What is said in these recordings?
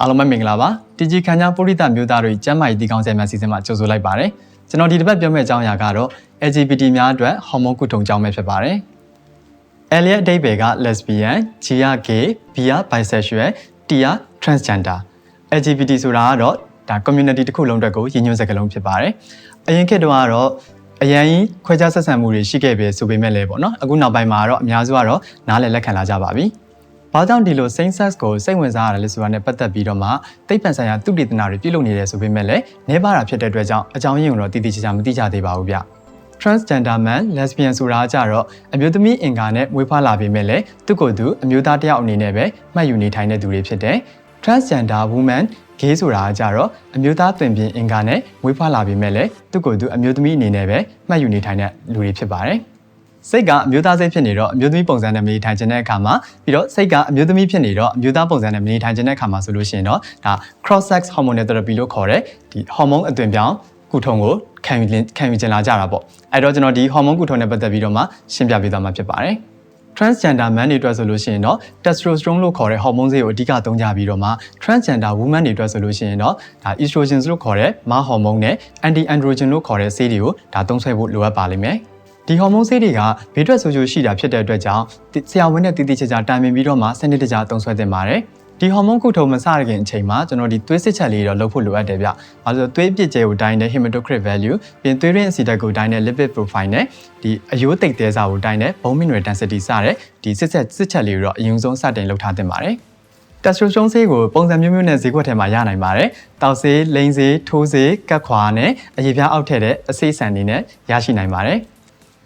အားလုံးပဲမင်္ဂလာပါတီဂျီခန်းချောင်းပုရိသမျိုးသားတွေကျမ်းမာရေးတည်ကောင်းဆဲများစီစဉ်မှာကြိုဆိုလိုက်ပါတယ်ကျွန်တော်ဒီတစ်ပတ်ပြောမယ့်အကြောင်းအရာကတော့ LGBT များအတွက်ဟော်မုန်းကုထုံကြောင်းပဲဖြစ်ပါတယ် L ရဲ့အဓိပ္ပာယ်က lesbian, G က gay, B က bisexual, T က transgender LGBT ဆိုတာကတော့ဒါ community တစ်ခုလုံးအတွက်ကိုရည်ညွှန်းစကားလုံးဖြစ်ပါတယ်အရင်ခေတ်တုန်းကတော့အရင်ကြီးခွဲခြားဆက်ဆံမှုတွေရှိခဲ့ပြီဆိုပေမဲ့လည်းပေါ့နော်အခုနောက်ပိုင်းမှာတော့အများစုကတော့နားလည်လက်ခံလာကြပါပြီ။ ဘာကြောင့်ဒီလို same sex ကိုစိတ်ဝင်စားရတယ်လဲဆိုတာနဲ့ပတ်သက်ပြီးတော့မှသိပ္ပံဆိုင်ရာသုတေသနတွေပြုလုပ်နေတယ်ဆိုပေမဲ့လည်းနေပါတာဖြစ်တဲ့အတွက်ကြောင့်အကြောင်းရင်းကိုတော့တည်တည်ချာချာမသိကြသေးပါဘူးဗျ။ transgender man lesbian ဆိုတာကြတော့အမျိုးသမီးအင်္ဂါနဲ့မွေးဖွားလာပေမဲ့လည်းသူ့ကိုယ်သူအမျိုးသားတစ်ယောက်အနေနဲ့ပဲမှတ်ယူနေထိုင်တဲ့သူတွေဖြစ်တယ်။ transgender woman gay ဆိုတာကြတော့အမျိုးသားတွင်ပြင်အင်္ဂါနဲ့မွေးဖွားလာပေမဲ့လည်းသူ့ကိုယ်သူအမျိုးသမီးအနေနဲ့ပဲမှတ်ယူနေထိုင်တဲ့လူတွေဖြစ်ပါတယ်။ စိတ်ကအမျိုးသားစိတ်ဖြစ်နေတော့အမျိုးသမီးပုံစံနဲ့မနေထိုင်ခြင်းတဲ့အခါမှာပြီးတော့စိတ်ကအမျိုးသမီးဖြစ်နေတော့အမျိုးသားပုံစံနဲ့မနေထိုင်ခြင်းတဲ့အခါမှာဆိုလို့ရှိရင်တော့ဒါ cross sex hormonal therapy လို့ခေါ်တဲ့ဒီဟော်မုန်းအသွင်ပြောင်းကုထုံကိုခံယူခံယူကျင်လာကြတာပေါ့အဲ့တော့ကျွန်တော်ဒီဟော်မုန်းကုထုံနဲ့ပတ်သက်ပြီးတော့မှရှင်းပြပေးသွားမှာဖြစ်ပါတယ် transgender man တွေအတွက်ဆိုလို့ရှိရင်တော့ testosterone လို့ခေါ်တဲ့ဟော်မုန်းဆေးကိုအဓိကသုံးကြပြီးတော့မှ transgender woman တွေအတွက်ဆိုလို့ရှိရင်တော့ဒါ estrogen လို့ခေါ်တဲ့မဟော်မုန်းနဲ့ anti androgen လို့ခေါ်တဲ့ဆေးတွေကိုဒါသုံးဆွဲဖို့လိုအပ်ပါလိမ့်မယ် ဒီဟော်မုန်းဆေးတွေကဘေးထွက်ဆိုးကျိုးရှိတာဖြစ်တဲ့အတွက်ကြောင့်ဆရာဝန်နဲ့တည်တည်ချာချာတိုင်ပင်ပြီးတော့မှစနစ်တကျသုံးဆွဲသင့်ပါတယ်ဒီဟော်မုန်းကုထုံမစရခင်အချိန်မှာကျွန်တော်ဒီသွေးစစ်ချက်လေးတော့လုပ်ဖို့လိုအပ်တယ်ဗျ။ဘာလို့လဲဆိုတော့သွေးပြည့်ကျဲကိုတိုင်းတဲ့ hematocrit value ပြင်သွေးရင်းအဆီတက်ကိုတိုင်းတဲ့ lipid profile နဲ့ဒီအယိုးတိတ်သေးစာကိုတိုင်းတဲ့ bone mineral density စတဲ့ဒီစစ်ချက်စစ်ချက်လေးကိုတော့အရင်ဆုံးစတင်လုပ်ထားသင့်ပါတယ်။ testosterone ဆေးကိုပုံစံမျိုးမျိုးနဲ့ဈေးကွက်ထဲမှာရနိုင်ပါတယ်။တောက်ဆေး၊လိန်ဆေး၊ထိုးဆေး၊ကတ်ခွာနဲ့အရေပြားအောက်ထည့်တဲ့အဆေးဆန်တွေနဲ့ရရှိနိုင်ပါတယ်။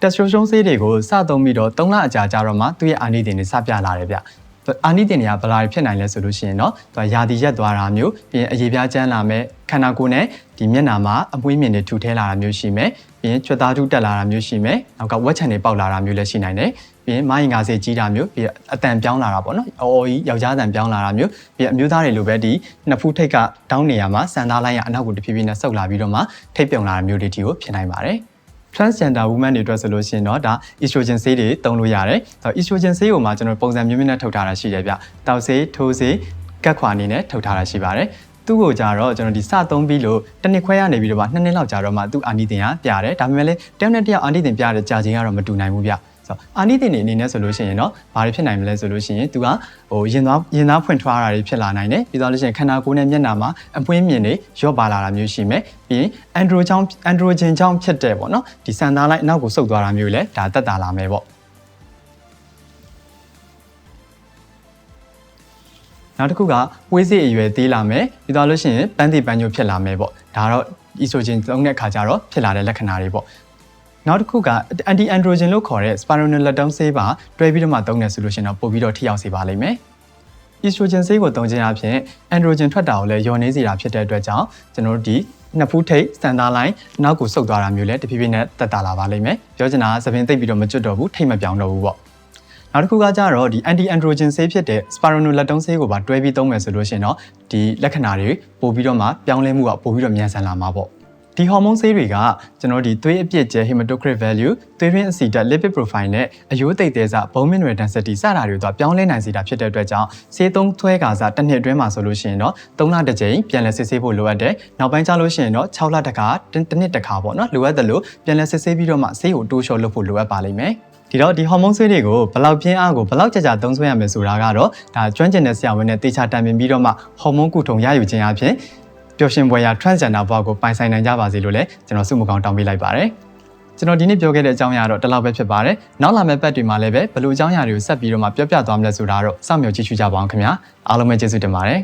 testosterone ဆေးတွေကိုစသုံးပြီးတော့3လအကြာကြာတော့မှသူ့ရဲ့အာနိသင်တွေစပြလာတယ်ဗျ။အာနိသင်တွေကဘယ်လာဖြစ်နိုင်လဲဆိုလို့ရှိရင်တော့သူကယာတီရက်သွားတာမျိုးပြီးရင်အရေပြားကျန်းလာမယ်ခန္ဓာကိုယ်နဲ့ဒီမျက်နှာမှာအမွှေးမြင်တွေထူထဲလာတာမျိုးရှိမယ်ပြီးရင်ကြွက်သားထုတက်လာတာမျိုးရှိမယ်နောက်ကဝက်ချန်တွေပေါက်လာတာမျိုးလည်းရှိနိုင်တယ်ပြီးရင်မိုင်းငါစေကြီးတာမျိုးပြီးအတန်ပြောင်းလာတာပေါ့နော်အော်အော်ကြီးယောက်ျားတန်ပြောင်းလာတာမျိုးပြီးအမျိုးသားတွေလိုပဲဒီနှစ်ဖူးထိတ်ကတောင်းနေရမှာစံသားလိုင်းကအနောက်ကိုတဖြည်းဖြည်းနဲ့ဆုပ်လာပြီးတော့မှထိတ်ပြုံလာတာမျိုးတွေတီကိုဖြစ်နိုင်ပါတယ် transgender woman တွေအတွက်ဆိုလို့ရှိရင်တော့ဒါ estrogen ဆေးတွေသုံးလို့ရတယ်။ဆိုတော့ estrogen ဆေးကိုမှကျွန်တော်ပုံစံမျိုးမျိုးနဲ့ထုတ်ထားတာရှိတယ်ဗျ။တောက်ဆေးထိုးဆေးကတ်ခွာအနေနဲ့ထုတ်ထားတာရှိပါတယ်။သူ့ကိုကြတော့ကျွန်တော်ဒီစသုံးပြီးလို့တစ်နှစ်ခွဲရနေပြီးတော့မှနှစ်နှစ်လောက်ကြာတော့မှသူ့အာနိသင်ကပြတယ်။ဒါပေမဲ့လည်းတယောက်နဲ့တယောက်အာနိသင်ပြတဲ့ကြာချိန်ကတော့မတူနိုင်ဘူးဗျ။ ဆိုတော့အာနိသင်တွေအနေနဲ့ဆိုလို့ရှိရင်တော့ဘာတွေဖြစ်နိုင်မလဲဆိုလို့ရှိရင်သူကဟိုရင်သားရင်သားဖွင့်ထွားတာတွေဖြစ်လာနိုင်တယ်ပြီးတော့လို့ရှိရင်ခန္ဓာကိုယ်နဲ့မျက်နှာမှာအပွင့်မြင်တွေရော့ပါလာတာမျိုးရှိမယ်ပြီးရင်အန်ဒရိုကြောင့်အန်ဒရိုဂျင်ကြောင့်ဖြစ်တဲ့ပေါ့နော်ဒီစံသားလိုက်အနောက်ကိုဆုပ်သွားတာမျိုးလည်းဒါတက်တာလာမယ်ပေါ့နောက်တစ်ခုကဝေးစိအရွယ်သေးလာမယ်ပြီးတော့လို့ရှိရင်ပန်းတိပန်းညိုဖြစ်လာမယ်ပေါ့ဒါတော့ estrogen သုံးတဲ့အခါကျတော့ဖြစ်လာတဲ့လက္ခဏာတွေပေါ့ နောက်တစ်ခုက anti androgen လို့ခေါ်တဲ့ spironolactone ဆေးပါတွဲပြီးတော့မှသုံးတယ်ဆိုလို့ရှိရင်တော့ပို့ပြီးတော့ထိရောက်စေပါလိမ့်မယ်။ estrogen ဆေးကိုသုံးခြင်းအပြင် androgen ထွက်တာကိုလည်းလျော်နေစေတာဖြစ်တဲ့အတွက်ကြောင့်ကျွန်တော်တို့ဒီနှစ်ဖူးထိတ်စံသားလိုင်းနောက်ကိုဆုပ်သွားတာမျိုးလည်းတဖြည်းဖြည်းနဲ့တက်တာလာပါလိမ့်မယ်။ပြောချင်တာကသပင်သိပ်ပြီးတော့မကျွတ်တော့ဘူးထိတ်မပြောင်းတော့ဘူးပေါ့။နောက်တစ်ခုကကြတော့ဒီ anti androgen ဆေးဖြစ်တဲ့ spironolactone ဆေးကိုပါတွဲပြီးသုံးမယ်ဆိုလို့ရှိရင်တော့ဒီလက္ခဏာတွေပို့ပြီးတော့မှပြောင်းလဲမှုကပို့ပြီးတော့မြန်ဆန်လာမှာပေါ့။ ဒီဟော်မုန်းဆေးတွေကကျွန်တော်ဒီသွေးအပြည့်ကျဲ hematocrit value သွေးရင်းအဆီဓာတ် lipid profile နဲ့အယိုးသိပ်သေးစား bone mineral density စတာတွေကိုပြောင်းလဲနိုင်စေတာဖြစ်တဲ့အတွက်ကြောင့်ဆေးသုံးသွဲကာစားတစ်နှစ်အတွင်းမှာဆိုလို့ရှိရင်တော့3လတစ်ကြိမ်ပြန်လည်စစ်ဆေးဖို့လိုအပ်တယ်။နောက်ပိုင်းကျလို့ရှိရင်တော့6လတစ်ခါတစ်နှစ်တစ်ခါပေါ့နော်လိုအပ်တယ်လို့ပြန်လည်စစ်ဆေးပြီးတော့မှဆေးကိုတိုးလျှော့လုပ်ဖို့လိုအပ်ပါလိမ့်မယ်။ဒီတော့ဒီဟော်မုန်းဆေးတွေကိုဘယ်လောက်ပြင်းအားကိုဘယ်လောက်ကြာကြာသုံးဆွဲရမယ်ဆိုတာကတော့ဒါကျွမ်းကျင်တဲ့ဆရာဝန်နဲ့တေချာတိုင်ပင်ပြီးတော့မှဟော်မုန်းကုထုံရယူခြင်းအပြင်ပျော် ရွှင်ပွဲရာ transgender ဘဝကိုပိုင်ဆိုင်နိုင်ကြပါစေလို့လည်းကျွန်တော်ဆုမကောင်းတောင်းပေးလိုက်ပါတယ်ကျွန်တော်ဒီနေ့ပြောခဲ့တဲ့အကြောင်းအရာတော့ဒီလောက်ပဲဖြစ်ပါတယ်နောက်လာမယ့်ပတ်တွေမှာလည်းပဲဘယ်လိုအကြောင်းအရာတွေကိုဆက်ပြီးတော့မှပြောပြသွားမလဲဆိုတာတော့စောင့်မျှော်ကြည့်ရှုကြပါအောင်ခင်ဗျာအားလုံးပဲကျေးဇူးတင်ပါတယ်